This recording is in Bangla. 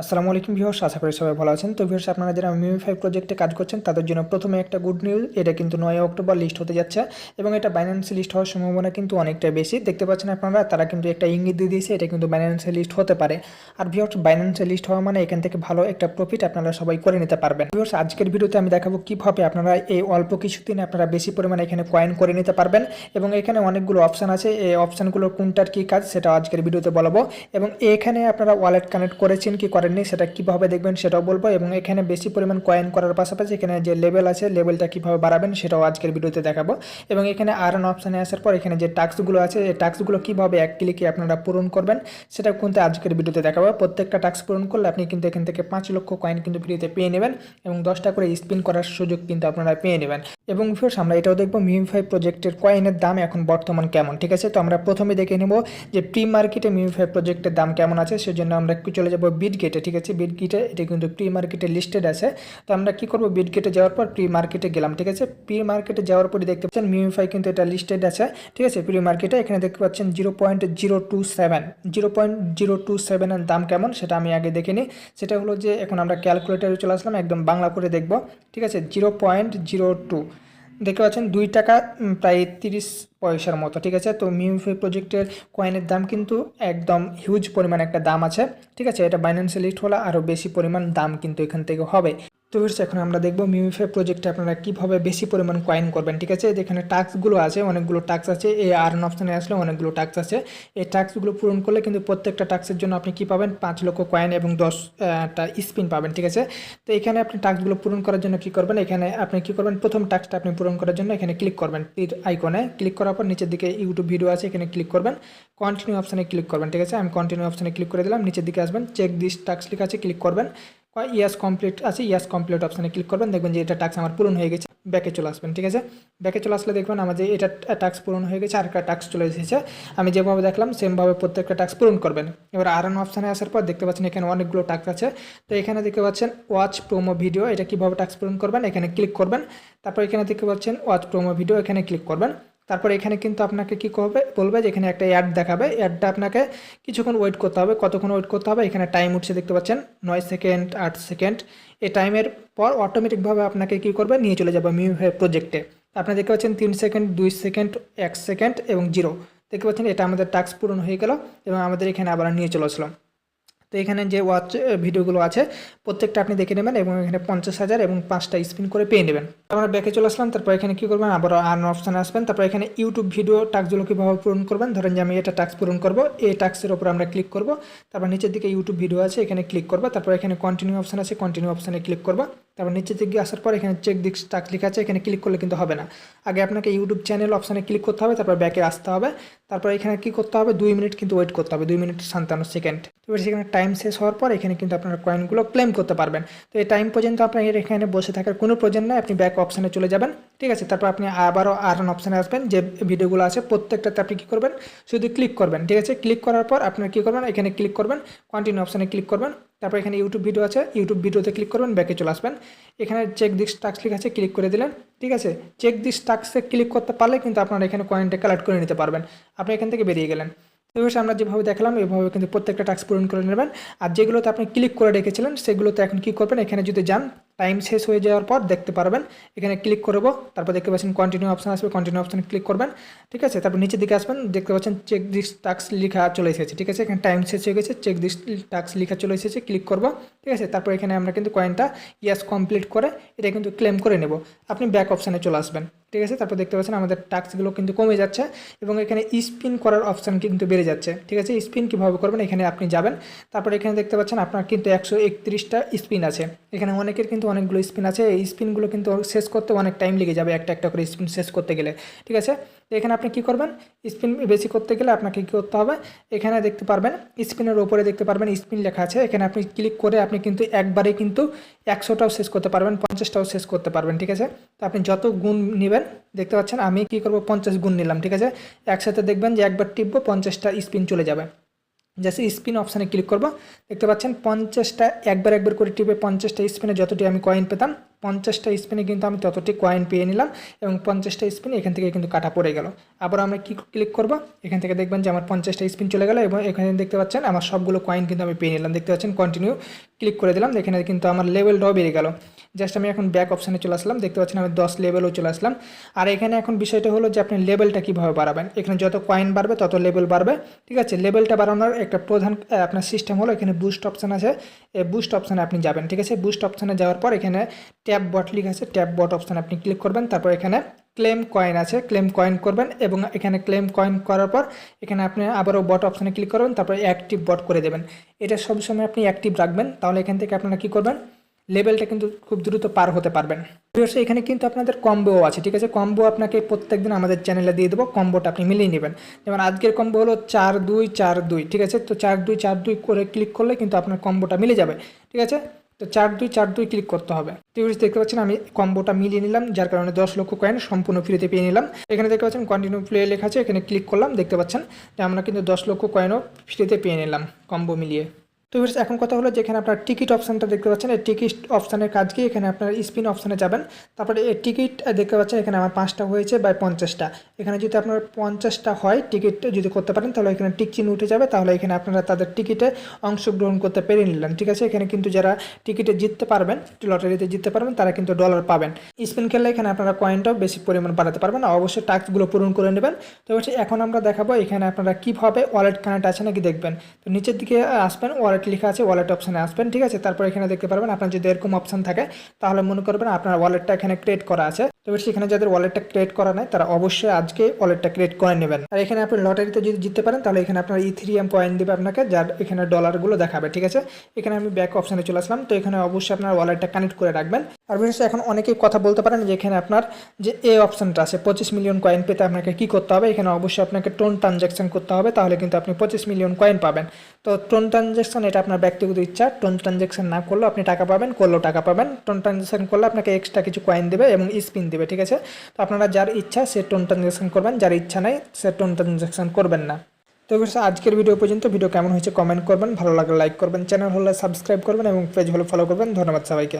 আসসালামু আলাইকুম ভিউয়ার্স, আশা করি সবাই ভালো আছেন। তো ভিউয়ার্স, আপনারা যারা মিমি ফাইভ প্রজেক্টে কাজ করছেন, তাদের জন্য প্রথমে একটা গুড নিউজ এটা কিন্তু নয় অক্টোবর লিস্ট হতে যাচ্ছে এবং এটা বাইন্যান্সে লিস্ট হওয়ার সম্ভাবনা কিন্তু অনেকটা বেশি। দেখতে পাচ্ছেন আপনারা, তারা কিন্তু একটা ইঙ্গিত দিয়ে দিয়েছে, এটা কিন্তু বাইন্যান্সে লিস্ট হতে পারে। আর ভিউয়ার্স বাইন্যান্সে লিস্ট হওয়া মানে এখান থেকে ভালো একটা প্রফিট আপনারা সবাই করে নিতে পারবেন। ভিউয়ার্স, আজকের ভিডিওতে আমি দেখাবো কীভাবে আপনারা এই অল্প কিছুদিনে আপনারা বেশি পরিমাণে এখানে কয়েন করে নিতে পারবেন এবং এখানে অনেকগুলো অপশান আছে। এই অপশানগুলোর কোনটার কী কাজ সেটা আজকের ভিডিওতে বলব এবং এখানে আপনারা ওয়ালেট কানেক্ট করেছেন কি করেননি সেটা কীভাবে দেখবেন সেটাও বলব এবং এখানে বেশি পরিমাণ কয়েন করার পাশাপাশি এখানে যে লেভেল আছে লেভেলটা কীভাবে বাড়াবেন সেটাও আজকের ভিডিওতে দেখাবো। এবং এখানে আর্ন অপশানে আসার পর এখানে যে টাস্কগুলো আছে, এই টাস্কগুলো কীভাবে এক ক্লিকে আপনারা পূরণ করবেন, সেটা কিন্তু আজকের ভিডিওতে দেখাবো। প্রত্যেকটা টাস্ক পূরণ করলে আপনি কিন্তু এখান থেকে পাঁচ লক্ষ কয়েন কিন্তু ফ্রিতে পেয়ে নেবেন এবং দশটা করে স্পিন করার সুযোগ কিন্তু আপনারা পেয়ে নেবেন। এবং ফিরস আমরা এটাও দেখব মিম ফাইভ প্রজেক্টের কয়েনের দাম এখন বর্তমান কেমন, ঠিক আছে? তো আমরা প্রথমে দেখে নেব যে প্রি মার্কেটে মিম ফাইভ প্রজেক্টের দাম কেমন আছে, সেজন্য আমরা একটু চলে যাব বিট ঠিক আছে বিট গেটে এটা কিন্তু প্রি মার্কেটে লিস্টেড আছে। তো আমরা কি করব বিট গেটে যাওয়ার পর প্রি মার্কেটে গেলাম, ঠিক আছে? প্রি মার্কেটে যাওয়ার পরই দেখতে পাচ্ছেন মিম ফাইভ কিন্তু এটা লিস্টেড আছে, ঠিক আছে? প্রি মার্কেটে এখানে দেখতে পাচ্ছেন zero point zero two seven zero point zero two সেভেনের দাম কেমন সেটা আমি আগে দেখে নিই। সেটা হলো যে, এখন আমরা ক্যালকুলেটারে চলে আসলাম, একদম বাংলা করে দেখব, ঠিক আছে? জিরো পয়েন্ট জিরো টু দেখতে পাচ্ছেন দুই টাকা প্রায় তিরিশ পয়সার মতো, ঠিক আছে? তো মিউফি প্রজেক্টের কয়েনের দাম কিন্তু একদম হিউজ পরিমাণ একটা দাম আছে, ঠিক আছে? এটা বাইন্যান্সে লিস্ট হলে আরও বেশি পরিমাণ দাম কিন্তু এখান থেকে হবে। তো ভিউয়ার্স, এখন আমরা দেখব মিউফে প্রজেক্টে আপনারা কীভাবে বেশি পরিমাণ কয়েন করবেন ঠিক আছে? যেখানে টাস্কগুলো আছে অনেকগুলো টাস্ক আছে এই আর্ন অপশানে আসলে অনেকগুলো টাস্ক আছে। এই টাস্কগুলো পূরণ করলে কিন্তু প্রত্যেকটা টাস্কের জন্য আপনি কী পাবেন? পাঁচ লক্ষ কয়েন এবং দশটা স্পিন পাবেন ঠিক আছে? তো এখানে আপনি টাস্কগুলো পূরণ করার জন্য কী করবেন? এখানে আপনি কী করবেন? প্রথম টাস্কটা আপনি পূরণ করার জন্য এখানে ক্লিক করবেন তীর আইকনে ক্লিক করার পর নিচের দিকে ইউটিউব ভিডিও আছে এখানে ক্লিক করবেন। কন্টিনিউ অপশানে ক্লিক করবেন ঠিক আছে? আমি কন্টিনিউ অপশানে ক্লিক করে দিলাম নিচের দিকে আসবেন। চেক দিস টাস্ক লেখা আছে ক্লিক করবেন। ইয়াস কমপ্লিট আছে ইয়াস কমপ্লিট অপশানে ক্লিক করবেন, দেখবেন যে এটা টাস্ক আমার পূরণ হয়ে গেছে ব্যাকে চলে আসবেন, ঠিক আছে? ব্যাকে চলে আসলে দেখবেন আমার যে এটা টাস্ক পূরণ হয়ে গেছে আর একটা চলে এসেছে। আমি যেভাবে দেখলাম সেমভাবে প্রত্যেকটা টাস্ক পূরণ করবেন। এবার আর অপশানে আসার পর দেখতে পাচ্ছেন এখানে অনেকগুলো টাস্ক আছে। তো এখানে দেখতে পাচ্ছেন ওয়াচ প্রোমো ভিডিও এটা কীভাবে টাস্ক পূরণ করবেন, এখানে ক্লিক করবেন। তারপর এখানে দেখতে পাচ্ছেন ওয়াচ প্রোমো ভিডিও এখানে ক্লিক করবেন। তারপর এখানে কিন্তু আপনাকে কি করবে, বলবে যে এখানে একটা অ্যাড দেখাবে। অ্যাডটা আপনাকে কিছুক্ষণ ওয়েট করতে হবে। কতক্ষণ ওয়েট করতে হবে? এখানে টাইম উঠছে, দেখতে পাচ্ছেন? নয় সেকেন্ড আট সেকেন্ড এই টাইমের পর অটোমেটিকভাবে আপনাকে কি করবে? নিয়ে চলে যাবে মিউ প্রজেক্টে আপনি দেখতে পাচ্ছেন তিন সেকেন্ড দুই সেকেন্ড এক সেকেন্ড এবং জিরো দেখতে পাচ্ছেন, এটা আমাদের টাস্ক পূরণ হয়ে গেল এবং আমাদের এখানে আবার নিয়ে চলে আসলাম। তো এখানে যে ওয়াচ ভিডিওগুলো আছে, প্রত্যেকটা আপনি দেখে নেবেন এবং এখানে পঞ্চাশ হাজার এবং পাঁচটা স্পিন করে পেয়ে নেবেন। আমরা ব্যাকে চলে আসলাম, তারপর এখানে কী করবেন? আবার আর্ন অপশান আসবেন। তারপর এখানে ইউটিউব ভিডিও টাস্কগুলো কীভাবে পূরণ করবেন। ধরেন যে আমি এটা টাক্স পূরণ করব, এই টাক্সের ওপর আমরা ক্লিক করব। তারপর নিচের দিকে ইউটিউব ভিডিও আছে, এখানে ক্লিক করব। তারপর এখানে কন্টিনিউ অপশান আছে কন্টিনিউ অপশানে ক্লিক করব। তারপর নিচে দিকে আসার পর এখানে চেক দিক টাস্ক লেখা আছে, এখানে ক্লিক করলে কিন্তু হবে না। আগে আপনাকে ইউটিউব চ্যানেল অপশানে ক্লিক করতে হবে, তারপর ব্যাকে আসতে হবে। তারপর এখানে কি করতে হবে? দুই মিনিট কিন্তু ওয়েট করতে হবে, দুই মিনিট সান্তান্ন সেকেন্ড এবার সেখানে টাইম শেষ হওয়ার পর এখানে কিন্তু আপনারা কয়েনগুলো ক্লেম করতে পারবেন। তো এই টাইম পর্যন্ত আপনার এখানে বসে থাকার কোনো প্রয়োজন নেই, আপনি ব্যাক অপশানে চলে যাবেন। ঠিক আছে, তারপর আপনি আবারও আর অপশানে আসবেন, যে ভিডিওগুলো আছে, প্রত্যেকটাতে আপনি কী করবেন? শুধু ক্লিক করবেন। ঠিক আছে ক্লিক করার পর আপনার কী করবেন? এখানে ক্লিক করবেন কন্টিনিউ অপশানে ক্লিক করবেন। তারপর এখানে ইউটিউব ভিডিও আছে। ইউটিউব ভিডিওতে ক্লিক করবেন ব্যাকে চলে আসবেন। এখানে চেক দিস টাক্স লিখ আছে ক্লিক করে দিলেন। ঠিক আছে? চেক দিস টাক্সে ক্লিক করতে পারলে কিন্তু আপনারা এখানে কয়েনটা কালেক্ট করে নিতে পারবেন। আপনি এখান থেকে বেরিয়ে গেলেন। এবার আমরা যেভাবে দেখালাম, এভাবে কিন্তু প্রত্যেকটা টাস্ক পূরণ করে নেবেন। আর যেগুলোতে আপনি ক্লিক করে রেখেছিলেন, সেগুলোতে এখন কী করবেন? এখানে যদি যান টাইম শেষ হয়ে যাওয়ার পর দেখতে পারবেন। এখানে ক্লিক করব, তারপর দেখতে পাচ্ছেন কন্টিনিউ অপশান আসবে কন্টিনিউ অপশানে ক্লিক করবেন, ঠিক আছে? তারপর নিচের দিকে আসবেন, দেখতে পাচ্ছেন চেক দিস টাক্স লেখা চলে এসেছে, ঠিক আছে? এখানে টাইম শেষ হয়ে গেছে চেক দিস টাক্স লেখা চলে এসেছে ক্লিক করব, ঠিক আছে? তারপর এখানে আমরা কিন্তু কয়েনটা ইয়াস কমপ্লিট করে এটা কিন্তু ক্লেম করে নেব। আপনি ব্যাক অপশানে চলে আসবেন, ঠিক আছে? তারপর দেখতে পাচ্ছেন আমাদের টাস্কগুলো কিন্তু কমে যাচ্ছে এবং এখানে স্পিন করার অপশান কিন্তু বেড়ে যাচ্ছে, ঠিক আছে? স্পিন কীভাবে করবেন? এখানে আপনি যাবেন, তারপর এখানে দেখতে পাচ্ছেন আপনার কিন্তু একশো একত্রিশটা স্পিন আছে। এখানে অনেকের কিন্তু অনেকগুলো স্পিন আছে, এই স্পিনগুলো কিন্তু শেষ করতে অনেক টাইম লেগে যাবে একটা একটা করে স্পিন শেষ করতে গেলে, ঠিক আছে? এখানে আপনি কী করবেন? স্পিন বেশি করতে গেলে আপনাকে কী করতে হবে? এখানে দেখতে পারবেন, স্পিনের ওপরে দেখতে পারবেন, স্পিন লেখা আছে, এখানে আপনি ক্লিক করে আপনি কিন্তু একবারে কিন্তু একশোটাও শেষ করতে পারবেন, পঞ্চাশটাও শেষ করতে পারবেন, ঠিক আছে? তো আপনি যত গুণ নেবেন, দেখতে পাচ্ছেন আমি কী করব? পঞ্চাশ গুণ নিলাম, ঠিক আছে? একসাথে দেখবেন যে একবার টিপবো, পঞ্চাশটা স্পিন চলে যাবে। জাস্ট স্পিন অপশানে ক্লিক করব। দেখতে পাচ্ছেন পঞ্চাশটা, একবার একবার করে টিপে পঞ্চাশটা স্পিনে যতটি আমি কয়েন পেতাম, পঞ্চাশটা স্পিনে কিন্তু আমি ততটি কয়েন পেয়ে নিলাম এবং পঞ্চাশটা স্পিন এখান থেকে কিন্তু কাটা পড়ে গেল। আবার আমরা কি ক্লিক করব? এখান থেকে দেখবেন যে আমার পঞ্চাশটা স্পিন চলে গেল এবং এখানে দেখতে পাচ্ছেন আমার সবগুলো কয়েন কিন্তু আমি পেয়ে নিলাম। দেখতে পাচ্ছেন কন্টিনিউ ক্লিক করে দিলাম। এখানে কিন্তু আমার লেভেলটাও বেড়ে গেল। জাস্ট আমি এখন ব্যাক অপশানে চলে আসলাম। দেখতে পাচ্ছেন আমি দশ লেভেলও চলে আসলাম। আর এখানে এখন বিষয়টা হলো যে আপনি লেভেলটা কীভাবে বাড়াবেন? এখানে যত কয়েন বাড়বে, তত লেভেল বাড়বে। ঠিক আছে? লেভেলটা বাড়ানোর একটা প্রধান আপনার সিস্টেম হলো এখানে বুস্ট অপশান আছে। এই বুস্ট অপশানে আপনি যাবেন। ঠিক আছে? বুস্ট অপশানে যাওয়ার পর এখানে ট্যাব বট লিখ আছে। ট্যাব বট অপশানে আপনি ক্লিক করবেন। তারপর এখানে ক্লেম কয়েন আছে। ক্লেম কয়েন করবেন এবং এখানে ক্লেম কয়েন করার পর এখানে আপনি আবারও বট অপশানে ক্লিক করবেন। তারপর অ্যাক্টিভ বট করে দেবেন। এটা সবসময় আপনি অ্যাক্টিভ রাখবেন। তাহলে এখান থেকে আপনারা কী করবেন? লেভেলটা কিন্তু খুব দ্রুত পার হতে পারবেন। Viewers, এখানে কিন্তু আপনাদের কম্বোও আছে ঠিক আছে? কম্বো আপনাকে প্রত্যেকদিন আমাদের চ্যানেলে দিয়ে দেবো কম্বোটা আপনি মিলিয়ে নেবেন। যেমন আজকের কম্বো হলো চার দুই চার দুই ঠিক আছে? তো চার দুই চার দুই করে ক্লিক করলে কিন্তু আপনার কম্বোটা মিলে যাবে ঠিক আছে? তো চার দুই চার দুই ক্লিক করতে হবে। viewers, দেখতে পাচ্ছেন আমি কম্বোটা মিলিয়ে নিলাম যার কারণে দশ লক্ষ কয়েন সম্পূর্ণ ফ্রিতে পেয়ে নিলাম। এখানে দেখতে পাচ্ছেন কন্টিনিউ প্লে লেখা আছে এখানে ক্লিক করলাম দেখতে পাচ্ছেন? যে আমরা কিন্তু দশ লক্ষ কয়েনও ফ্রিতে পেয়ে নিলাম কম্বো মিলিয়ে। তো viewers, এখন কথা হলো যেখানে আপনার টিকিট অপশানটা দেখতে পাচ্ছেন। এই টিকিট অপশানের কাজ কি? এখানে আপনার স্পিন অপশানে যাবেন। তারপরে এই টিকিট দেখতে পাচ্ছেন এখানে আমার পাঁচটা হয়েছে বাই পঞ্চাশটা। এখানে যদি আপনার পঞ্চাশটা হয় টিকিট যদি করতে পারেন তাহলে এখানে টিক চিহ্ন উঠে যাবে। তাহলে এখানে আপনারা তাদের টিকিটে অংশগ্রহণ করতে পেরে নিলেন। ঠিক আছে? এখানে কিন্তু যারা টিকিটে জিততে পারবেন লটারিতে জিততে পারবেন তারা কিন্তু ডলার পাবেন। স্পিন খেললে এখানে আপনারা কয়েনটাও বেশি পরিমাণ বাড়াতে পারবেন। অবশ্যই টাস্কগুলো পূরণ করে নেবেন। তো এখন আমরা দেখাবো এখানে আপনারা কীভাবে ওয়ালেট কানেক্ট আছে নাকি দেখবেন। তো নিচের দিকে আসবেন ওয়ালেট লেখা আছে? ওয়ালেট অপশানে আসবেন, ঠিক আছে? তারপর এখানে দেখতে পারবেন, আপনার যদি এরকম অপশান থাকে, তাহলে মনে করবেন আপনার ওয়ালেটটা এখানে ক্রিয়েট করা আছে। তবে সেখানে যাদের ওয়ালেটটা ক্রিয়েট করা নাই, তারা অবশ্যই আজকে ওয়ালেটটা ক্রিয়েট করে নেবেন। আর এখানে আপনি লটারিতে যদি জিততে পারেন, তাহলে এখানে আপনার ইথিরিয়াম কয়েন দেবে আপনাকে, যার এখানে ডলারগুলো দেখাবে, ঠিক আছে? এখানে আমি ব্যাক অপশানে চলে আসলাম, তো এখানে অবশ্যই আপনার ওয়ালেটটা কানেক্ট করে রাখবেন। আর বিশেষ এখন অনেকেই কথা বলতে পারেন যে, এখানে আপনার যে এ অপশানটা আছে, পঁচিশ মিলিয়ন কয়েন পেতে আপনাকে কি করতে হবে? এখানে অবশ্যই আপনাকে টোন ট্রানজ্যাকশন করতে হবে, তাহলে কিন্তু আপনি পঁচিশ মিলিয়ন কয়েন পাবেন। তো টোন ট্রানজ্যাকশন এটা আপনার ব্যক্তিগত ইচ্ছা। টোন ট্রানজ্যাকশন না করলেও আপনি টাকা পাবেন, করলেও টাকা পাবেন। টোন ট্রানজ্যাকশন করলে আপনাকে এক্সট্রা কিছু কয়েন দেবে এবং স্পিন দেবে, ঠিক আছে? তো আপনারা যার ইচ্ছা সে টোন ট্রানজ্যাকশন করবেন, যার ইচ্ছা নাই সে টোন ট্রানজ্যাকশন করবেন না। তো আজকের ভিডিও পর্যন্ত। ভিডিও কেমন হয়েছে কমেন্ট করবেন। ভালো লাগলে লাইক করবেন। চ্যানেল হলে সাবস্ক্রাইব করবেন এবং পেজ হলে ফলো করবেন। ধন্যবাদ সবাইকে।